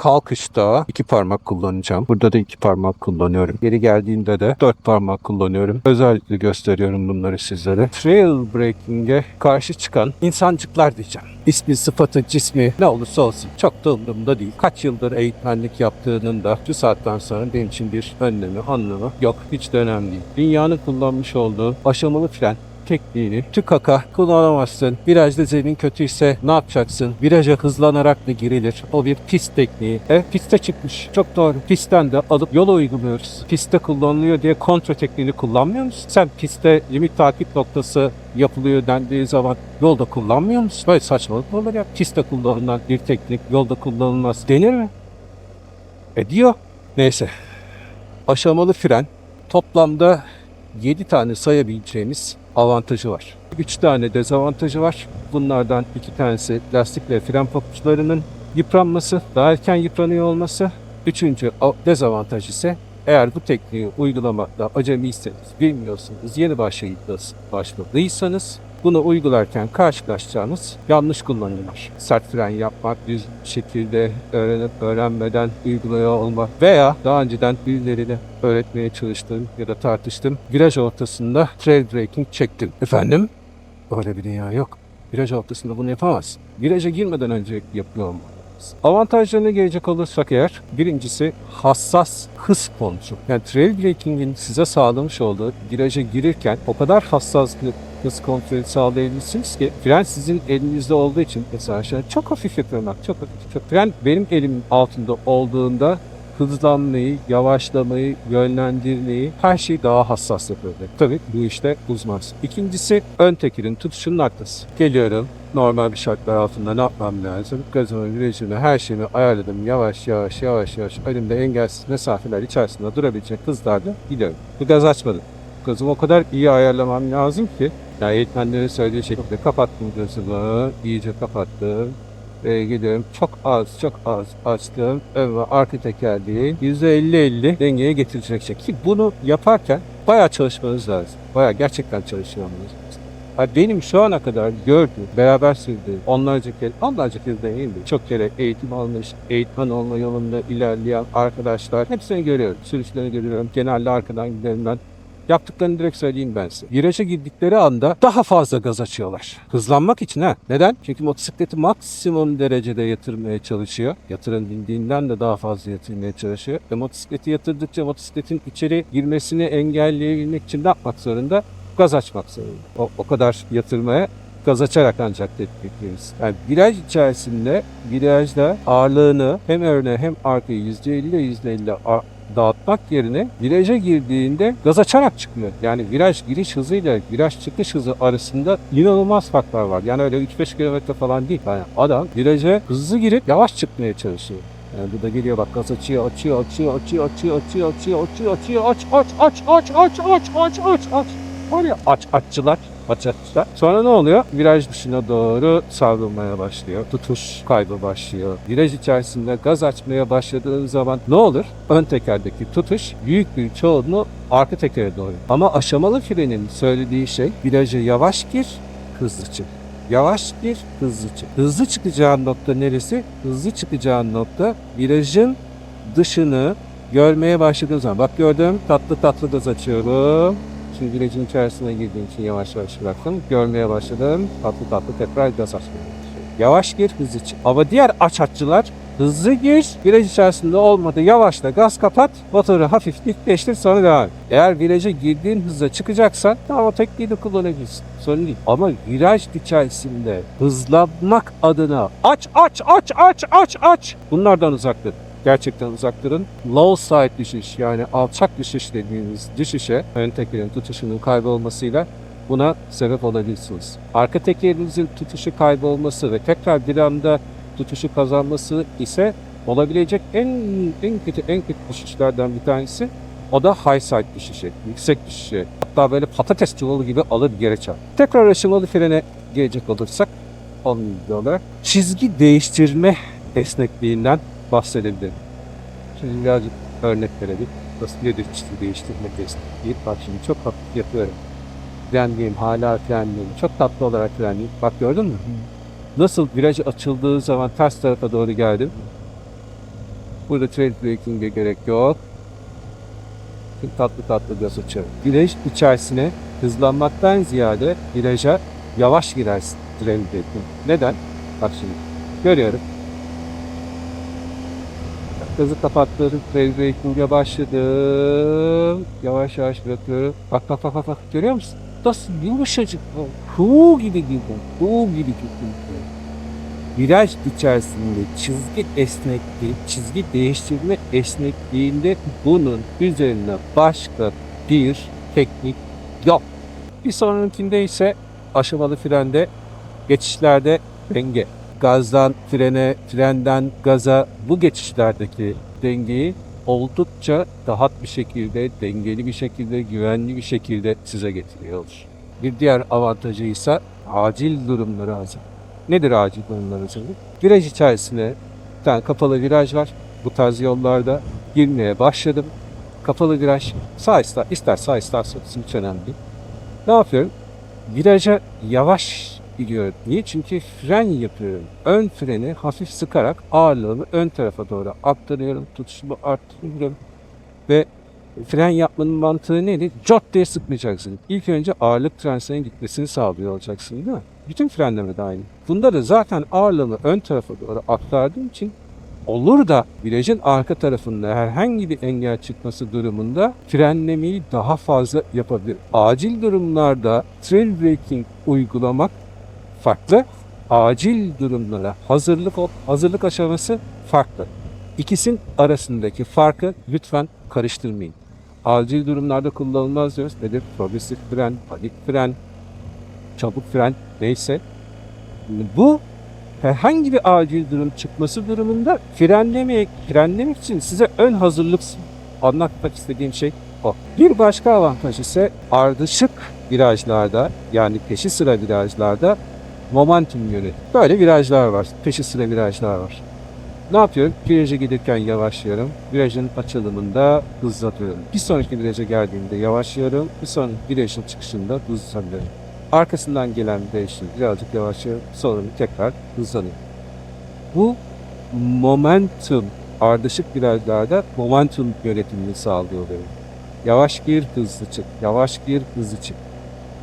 Kalkışta iki parmak kullanacağım. Burada da iki parmak kullanıyorum. Geri geldiğinde de dört parmak kullanıyorum. Özellikle gösteriyorum bunları sizlere. Trail breaking'e karşı çıkan insancıklar diyeceğim. İsmi, sıfatı, cismi ne olursa olsun. Çok da umurumda değil. Kaç yıldır eğitmenlik yaptığının da şu saatten sonra benim için bir önlemi, anlamı yok. Hiç de önemli değil. Dünyanın kullanmış olduğu aşamalı fren tekniğini tükaka kullanamazsın. Virajda zemin kötüyse ne yapacaksın? Viraja hızlanarak mı girilir? O bir pist tekniği. E piste çıkmış. Çok doğru. Pistten de alıp yola uyguluyoruz. Pistte kullanılıyor diye kontra tekniğini kullanmıyor musun? Sen pistte limit takip noktası yapılıyor dendiği zaman yolda kullanmıyor musun? Böyle saçmalık mı olur ya? Pistte kullanılan bir teknik yolda kullanılmaz denir mi? E diyor. Neyse. Aşamalı fren toplamda 7 tane sayabileceğimiz avantajı var. 3 tane dezavantajı var. Bunlardan 2 tanesi lastik ve fren papuçlarının yıpranması, daha erken yıpranıyor olması. Üçüncü dezavantaj ise eğer bu tekniği uygulamakta acemiyseniz, bilmiyorsunuz, yeni başlayıp başladıysanız bunu uygularken karşılaşacağınız yanlış kullanımlar. Sert fren yapmak, düz şekilde öğrenip öğrenmeden uyguluyor olmak veya daha önceden birilerine öğretmeye çalıştım ya da tartıştım. Viraj ortasında trail braking çektim. Efendim? Öyle bir dünya yok. Viraj ortasında bunu yapamaz. Viraja girmeden önce yapıyor olmalıyız. Avantajlarına gelecek olursak eğer birincisi hassas hız kontrolü. Yani trail braking'in size sağlamış olduğu viraja girirken o kadar hassas bir hız kontrolü sağlayabilirsiniz ki fren sizin elinizde olduğu için mesela çok hafif yapıyorum çok hafif. Fren benim elimin altında olduğunda hızlanmayı, yavaşlamayı, yönlendirmeyi her şeyi daha hassas yapıyor. Tabii bu işte uzmansın. İkincisi ön tekerin tutuşunun artması. Geliyorum normal bir şartlar altında ne yapmam lazım? Gazımı, virajını, her şeyimi ayarladım. Yavaş yavaş yavaş yavaş elimde engelsiz mesafeler içerisinde durabilecek hızlarda gidiyorum. Bu gaz açmadım. Gazımı o kadar iyi ayarlamam lazım ki yani eğitmenlerin söylediği şekilde kapattım gözümü, iyice kapattım ve gidiyorum. Çok az, çok az açtım. Ön ve arka tekerleği %50-50 dengeye getirecek şekilde. Ki bunu yaparken bayağı çalışmanız lazım. Bayağı gerçekten çalışmanız lazım. Benim şu ana kadar gördüğüm, beraber sürdüğüm onlarca kere, onlarca kez değil mi? Çok kere eğitim almış, eğitmen olma yolunda ilerleyen arkadaşlar hepsini görüyorum. Sürüşlerini görüyorum. Genelde arkadan gidenler Yaptıklarını direkt söyleyeyim ben size. Viraja girdikleri anda daha fazla gaz açıyorlar. Hızlanmak için ha. Neden? Çünkü motosikleti maksimum derecede yatırmaya çalışıyor. Yatırıldığından de daha fazla yatırmaya çalışıyor. Ve motosikleti yatırdıkça motosikletin içeri girmesini engelleyebilmek için ne yapmak zorunda? Gaz açmak zorunda. O, o kadar yatırmaya gaz açarak ancak tepkileriz. Yani viraj içerisinde virajda ağırlığını hem öne hem arkaya %50 %50 a- dağıtmak yerine viraja girdiğinde gaz açarak çıkıyor. Yani viraj giriş hızıyla viraj çıkış hızı arasında inanılmaz farklar var. Yani öyle 3-5 kilometre falan değil. Yani adam viraja hızlı girip yavaş çıkmaya çalışıyor. Yani bu da geliyor bak gaz açıyor, açıyor, açıyor, açıyor, açıyor, açıyor, açıyor, açıyor, açıyor, aç, aç, aç, aç, aç, aç, aç, aç, aç. Var ya aç, aççılar, aççılar. Sonra ne oluyor? Viraj dışına doğru savrulmaya başlıyor. Tutuş kaybı başlıyor. Viraj içerisinde gaz açmaya başladığın zaman ne olur? Ön tekerdeki tutuş büyük bir çoğunluğu arka tekere doğru. Ama aşamalı frenin söylediği şey viraja yavaş gir, hızlı çık. Yavaş gir, hızlı çık. Hızlı çıkacağın nokta neresi? Hızlı çıkacağın nokta virajın dışını görmeye başladığın zaman. Bak gördüm tatlı tatlı gaz açıyorum. Şimdi virajın içerisine girdiğim için yavaş yavaş bıraktım. Görmeye başladım. Tatlı tatlı tekrar gaz açmaya. Yavaş gir, hızlı çık. Ama diğer aç aççılar hızlı gir, viraj içerisinde olmadı yavaşla gaz kapat, motoru hafif dikleştir sonra devam. Eğer viraja girdiğin hızla çıkacaksan tamam o tekniği de kullanabilirsin. Sorun değil. Ama viraj içerisinde hızlanmak adına aç aç aç aç aç aç bunlardan uzak dur. Gerçekten uzak durun. Low side düşüş yani alçak düşüş dediğimiz düşüşe ön tekerin tutuşunun kaybolmasıyla buna sebep olabilirsiniz. Arka tekerinizin tutuşu kaybolması ve tekrar bir anda tutuşu kazanması ise olabilecek en en kötü en kötü düşüşlerden bir tanesi o da high side düşüşü, yüksek düşüşü. Hatta böyle patates çuvalı gibi alır geri çarp. Tekrar aşamalı frene gelecek olursak olmuyor. Çizgi değiştirme esnekliğinden bahsedebilirim. Şimdi birazcık örnek verelim. Nasıl nedir çizgi değiştirme esnekliği? Bak şimdi çok hafif yapıyorum. Frenliyim, hala frenliyim. Çok tatlı olarak frenliyim. Bak gördün mü? Nasıl viraj açıldığı zaman ters tarafa doğru geldim. Burada trail breaking'e gerek yok. Çok tatlı tatlı göz açıyorum. Viraj içerisine hızlanmaktan ziyade viraja yavaş girersin trail breaking. Neden? Bak şimdi. Görüyorum. Gazı kapattım. Trail breaking'e başladım. Yavaş yavaş bırakıyorum. Bak bak bak bak. bak. Görüyor musun? Nasıl yumuşacık. Kuğu gibi girdim. Kuğu gibi girdim. Viraj içerisinde çizgi esnekliği, çizgi değiştirme esnekliğinde bunun üzerine başka bir teknik yok. Bir sonrakinde ise aşamalı frende geçişlerde denge. Gazdan frene, frenden gaza bu geçişlerdeki dengeyi oldukça rahat bir şekilde, dengeli bir şekilde, güvenli bir şekilde size getiriyor. Bir diğer avantajı ise acil durumları hazır. Nedir acil durumlar hazırlık? Viraj içerisine bir tane kapalı viraj var. Bu tarz yollarda girmeye başladım. Kapalı viraj sağ ister, ister sağ ister sol hiç önemli değil. Ne yapıyorum? Viraja yavaş gidiyorum. Niye? Çünkü fren yapıyorum. Ön freni hafif sıkarak ağırlığımı ön tarafa doğru aktarıyorum. Tutuşumu arttırıyorum. Ve fren yapmanın mantığı neydi? Cot diye sıkmayacaksın. İlk önce ağırlık transferine gitmesini sağlıyor olacaksın değil mi? Bütün frenleme de aynı. Bunda da zaten ağırlığımı ön tarafa doğru aktardığım için olur da virajın arka tarafında herhangi bir engel çıkması durumunda frenlemeyi daha fazla yapabilir. Acil durumlarda trail braking uygulamak farklı. Acil durumlara hazırlık hazırlık aşaması farklı. İkisinin arasındaki farkı lütfen karıştırmayın. Acil durumlarda kullanılmaz diyoruz. Nedir? Progresif fren, panik fren, çabuk fren neyse. Bu herhangi bir acil durum çıkması durumunda frenlemek, frenlemek için size ön hazırlık anlatmak istediğim şey o. Bir başka avantaj ise ardışık virajlarda yani peşi sıra virajlarda momentum yönü. Böyle virajlar var. Peşi sıra virajlar var. Ne yapıyorum? Viraja gelirken yavaşlıyorum. Virajın açılımında hızlatıyorum. Bir sonraki viraja geldiğimde yavaşlıyorum. Bir sonraki virajın çıkışında hızlanıyorum. Arkasından gelen virajın birazcık yavaşlıyorum. Sonra tekrar hızlanıyorum. Bu momentum ardışık virajlarda momentum yönetimini sağlıyor benim. Yavaş gir, hızlı çık. Yavaş gir, hızlı çık.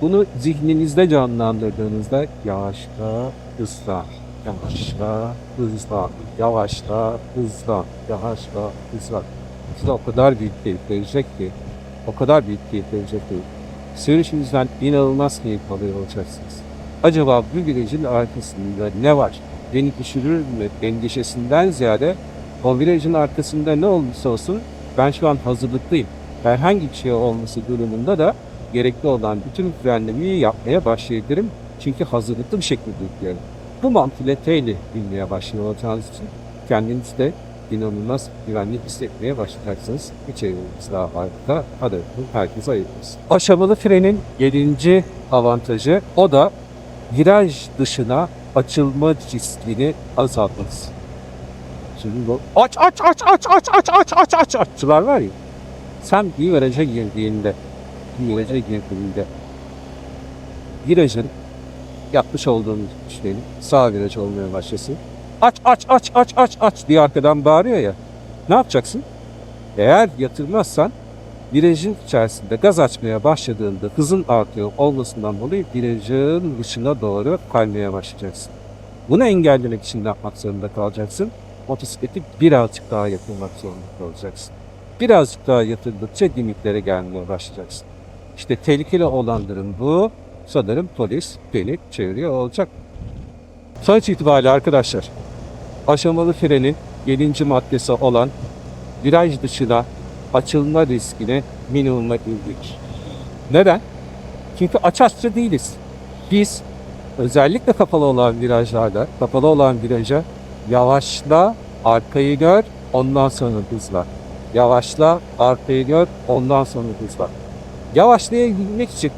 Bunu zihninizde canlandırdığınızda yavaşla, hızla, yavaşla, hızla, yavaşla, hızla, yavaşla, hızla. Size o kadar büyük keyif verecek ki, o kadar büyük keyif verecek ki, sürüşünüzden inanılmaz keyif alıyor olacaksınız. Acaba bu virajın arkasında ne var? Beni düşürür mü endişesinden ziyade o virajın arkasında ne olursa olsun ben şu an hazırlıklıyım. Herhangi bir şey olması durumunda da gerekli olan bütün frenlemeyi yapmaya başlayabilirim. Çünkü hazırlıklı bir şekilde yüklerim. Bu mantığıyla T'yle bilmeye başlıyor olacağınız için kendiniz de inanılmaz güvenli hissetmeye başlayacaksınız. İçeriğiniz daha harika. Hadi herkese olsun. Aşamalı frenin 7. avantajı o da viraj dışına açılma riskini azaltması. Şimdi bu aç aç aç aç aç aç aç aç aç aççılar var ya. Sen bir viraja girdiğinde viraja girdiğinde virajın yapmış olduğunu düşünelim. Sağ viraj olmaya başlasın. Aç aç aç aç aç aç diye arkadan bağırıyor ya. Ne yapacaksın? Eğer yatırmazsan virajın içerisinde gaz açmaya başladığında hızın artıyor olmasından dolayı virajın dışına doğru kaymaya başlayacaksın. Bunu engellemek için ne yapmak zorunda kalacaksın? Motosikleti birazcık daha yatırmak zorunda kalacaksın. Birazcık daha yatırdıkça limitlere gelmeye başlayacaksın. İşte tehlikeli olanların bu. Sanırım polis beni çeviriyor olacak. Sonuç itibariyle arkadaşlar aşamalı frenin 7. maddesi olan viraj dışına açılma riskini minimuma indik. Neden? Çünkü açıkça değiliz. Biz özellikle kapalı olan virajlarda, kapalı olan viraja yavaşla, arkayı gör, ondan sonra hızla. Yavaşla, arkayı gör, ondan sonra hızla. Yavaşlayabilmek için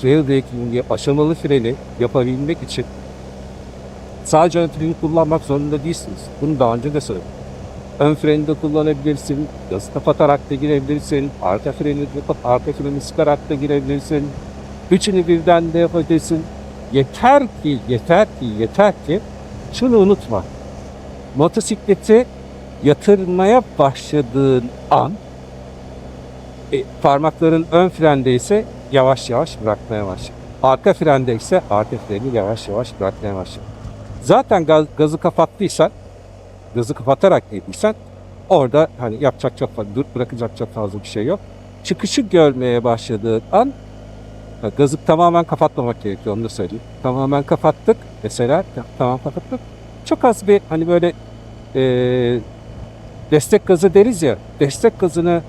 trail breaking'i, aşamalı freni yapabilmek için sadece ön freni kullanmak zorunda değilsiniz. Bunu daha önce de söyledim. Ön freni de kullanabilirsin, gazı kapatarak da girebilirsin, arka freni de arka freni sıkarak da girebilirsin. Üçünü birden de yapabilirsin. Yeter ki, yeter ki, yeter ki şunu unutma. Motosikleti yatırmaya başladığın an e, parmakların ön frende ise yavaş yavaş bırakmaya başla. Arka frende ise arka freni yavaş yavaş bırakmaya başla. Zaten gaz, gazı kapattıysan, gazı kapatarak girdiysen orada hani yapacak çok fazla, bırakacak çok fazla bir şey yok. Çıkışı görmeye başladığın an gazı tamamen kapatmamak gerekiyor onu da söyleyeyim. Tamamen kapattık mesela ta- tamam kapattık. Çok az bir hani böyle e, destek gazı deriz ya destek gazını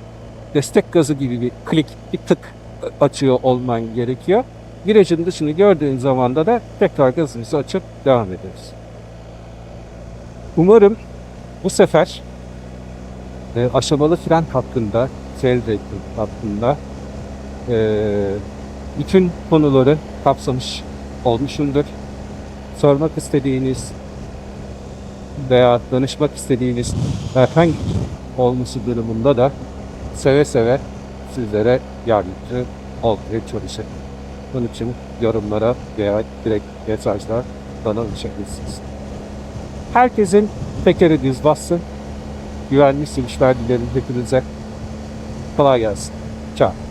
destek gazı gibi bir klik bir tık açıyor olman gerekiyor. Virajın dışını gördüğün zaman da tekrar gazımızı açıp devam ederiz. Umarım bu sefer e, aşamalı fren hakkında, fail rate hakkında e, bütün konuları kapsamış olmuşumdur. Sormak istediğiniz veya danışmak istediğiniz herhangi şey olması durumunda da seve seve sizlere yardımcı olmaya çalışırım. Bunun için yorumlara veya direkt mesajlar bana ulaşabilirsiniz. Herkesin tekeri düz bassın. Güvenli sürüşler dilerim hepinize. Kolay gelsin. Ciao.